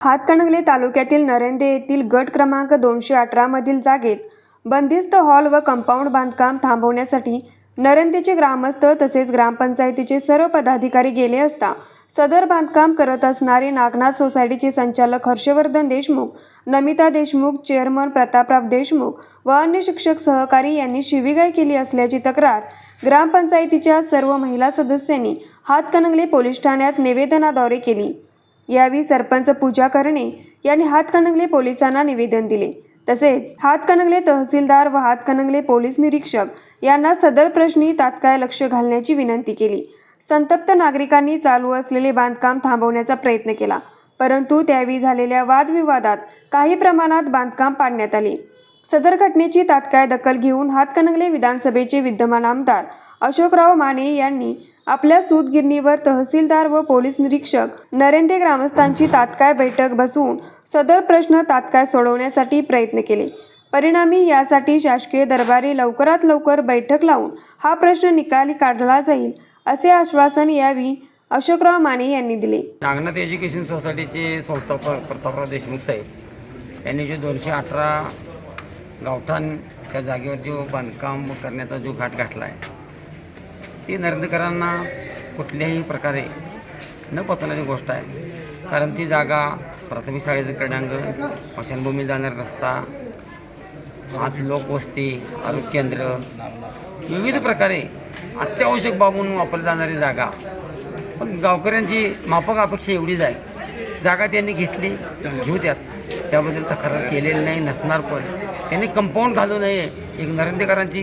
हातकणंगले तालुक्यातील नरेंदे येथील गट क्रमांक दोनशे अठरामधील जागेत बंदिस्त हॉल व कंपाऊंड बांधकाम थांबवण्यासाठी नरेंदेचे ग्रामस्थ तसेच ग्रामपंचायतीचे सर्व पदाधिकारी गेले असता सदर बांधकाम करत असणारे नागनाथ सोसायटीचे संचालक हर्षवर्धन देशमुख नमिता देशमुख चेअरमन प्रतापराव देशमुख व अन्य शिक्षक सहकारी यांनी शिवीगाय केली असल्याची तक्रार ग्रामपंचायतीच्या सर्व महिला सदस्यांनी हातकणंगले पोलीस ठाण्यात निवेदनाद्वारे केली. यावेळी सरपंच पूजा करणे यांनी हातकणंगले पोलिसांना निवेदन दिले. तसेच हातकणंगले तहसीलदार व हातकणंगले पोलीस निरीक्षक यांना सदर प्रश्नी तात्काळ लक्ष घालण्याची विनंती केली. संतप्त नागरिकांनी चालू असलेले बांधकाम थांबवण्याचा प्रयत्न केला. परंतु त्यावेळी झालेल्या वादविवादात काही प्रमाणात बांधकाम पाडण्यात आले. सदर घटनेची तात्काळ दखल घेऊन हातकणंगले विधानसभेचे विद्यमान आमदार अशोकराव माने यांनी आपल्या सूतगिरणीवर तहसीलदार व पोलीस निरीक्षक नरेंदे ग्रामस्थांची तात्काळ बैठक बसवून सदर प्रश्न तात्काळ सोडवण्यासाठी प्रयत्न केले. परिणामी यासाठी शासकीय दरबारी लवकरात लवकर बैठक लावून हा प्रश्न निकाली काढला जाईल असे आश्वासन यावेळी अशोकराव माने यांनी दिले. नागनाथ एज्युकेशन सोसायटीचे संस्थापक प्रतापराव देशमुख साहेब यांनी जे दोनशे अठरा गावठाण त्या जागेवर जो बांधकाम करण्याचा जो घाट घातला आहे ती नरेंद्रकरांना कुठल्याही प्रकारे न पचणारी गोष्ट आहे. कारण ती जागा प्राथमिक शाळेचं क्रीडांगण स्मशानभूमी जाणारा रस्ता आज लोकवस्ती आरोग्य केंद्र विविध प्रकारे अत्यावश्यक बाबून वापरली जाणारी जागा. पण गावकऱ्यांची माफक अपेक्षा एवढीच आहे. जागा त्यांनी घेतली घेऊ द्यात. त्याबद्दल तक्रार केलेली नाही नसणार पण. त्यांनी कंपाऊंड घालू नये. एक नरेंद्रकरांची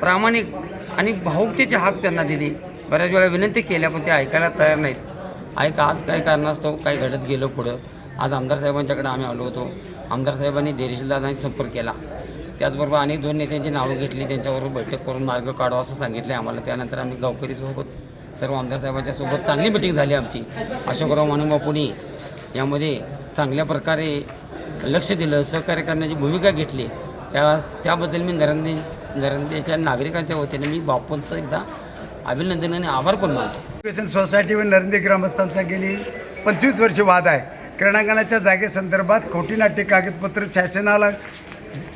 प्रामाणिक आणि भाऊकतेची हाक त्यांना दिली. बऱ्याच वेळा विनंती केल्या पण ते ऐकायला तयार नाहीत. ऐक आज काही कारणास्तव काही घडत गेलं पुढं? आज आमदार साहेबांच्याकडे आम्ही आलो होतो. आमदार साहेबांनी देरीशीलदारांशी संपर्क केला. त्याचबरोबर अनेक दोन नेत्यांची नावं घेतली. त्यांच्याबरोबर बैठक करून मार्ग काढवा असं सांगितलं आम्हाला. त्यानंतर आम्ही गावकरीसोबत सर्व आमदार साहेबांच्या सोबत चांगली मिटिंग झाली आमची. अशोकराव मानुबापुनी यामध्ये चांगल्या प्रकारे लक्ष दिलं सहकार्य करण्याची भूमिका घेतली. त्या त्याबद्दल मी नरेंद्र नरेंद्रच्या नागरिकांच्या वतीने मी बापूंचं एकदा अभिनंदन आणि आभार पण मानतो. एज्युकेशन सोसायटी व नरेंद्र ग्रामस्थांचा गेली पंचवीस वर्ष वाद आहे. क्रीडांगणाच्या जागेसंदर्भात खोटी नाट्य कागदपत्र शासनाला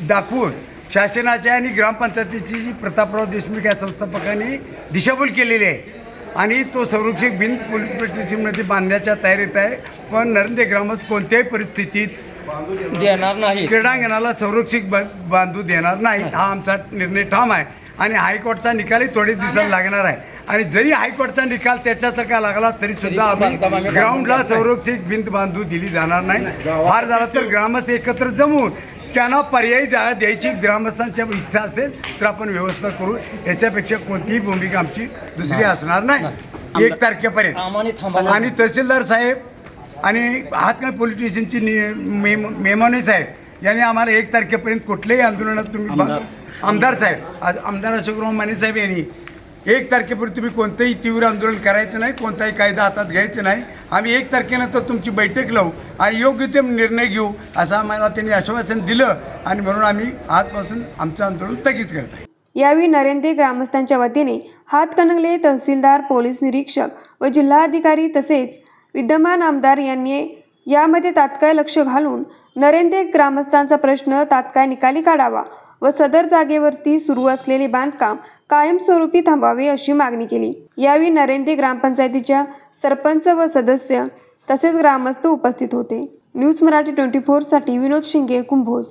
दाखवून शासनाच्या आणि ग्रामपंचायतीची जी प्रतापराव देशमुख या संस्थापकांनी दिशाभूल केलेली आहे. आणि तो संरक्षक भिंत पोलीस पेट्रोलशिपमध्ये बांधण्याच्या तयारीत आहे. पण नरेंद्र ग्रामस्थ कोणत्याही परिस्थितीत देणार नाही. क्रीडांगणाला संरक्षक बा- बांधू देणार नाही. हा आमचा निर्णय ठाम आहे. आणि हायकोर्टचा निकालही थोडे दिवसात लागणार आहे. आणि जरी हायकोर्टचा निकाल त्याच्यासारखा लागला तरी सुद्धा आम्ही ग्राउंडला संरक्षक भिंत बांधू दिली जाणार नाही. फार झाला तर ग्रामस्थ एकत्र जमून त्यांना पर्यायी जागा द्यायची ग्रामस्थांच्या इच्छा असेल तर आपण व्यवस्था करू. याच्यापेक्षा कोणतीही भूमिका आमची दुसरी असणार नाही. एक तारखेपर्यंत. आणि तहसीलदार साहेब आणि हातकण पोलीस स्टेशनची नि- मेम मेमने साहेब यांनी आम्हाला एक तारखेपर्यंत कुठल्याही आंदोलनात तुम्ही आमदार साहेब. आज आमदार अशोकराव माने साहेब यांनी एक तारखेपर्यंत तुम्ही कोणतंही तीव्र आंदोलन करायचं नाही कोणताही कायदा हातात घ्यायचं नाही. आम्ही एक तारखेनंतर तुमची बैठक लावू आणि योग्य ते निर्णय घेऊ असं आम्हाला त्यांनी आश्वासन दिलं आणि म्हणून आम्ही आजपासून आमचं आंदोलन स्थगित करत आहे. यावेळी नरेंद्र ग्रामस्थांच्या वतीने हातकणंगले तहसीलदार पोलीस निरीक्षक व जिल्हाधिकारी तसेच विद्यमान आमदार यांनी यामध्ये तात्काळ लक्ष घालून नरेंद्र ग्रामस्थांचा प्रश्न तात्काळ निकाली काढावा व सदर जागेवरती सुरू असलेले बांधकाम कायमस्वरूपी थांबावे अशी मागणी केली. यावेळी नरेंद्र ग्रामपंचायतीच्या सरपंच व सदस्य तसेच ग्रामस्थ उपस्थित होते. न्यूज मराठी ट्वेंटी फोरसाठी विनोद शिंगे कुंभोज.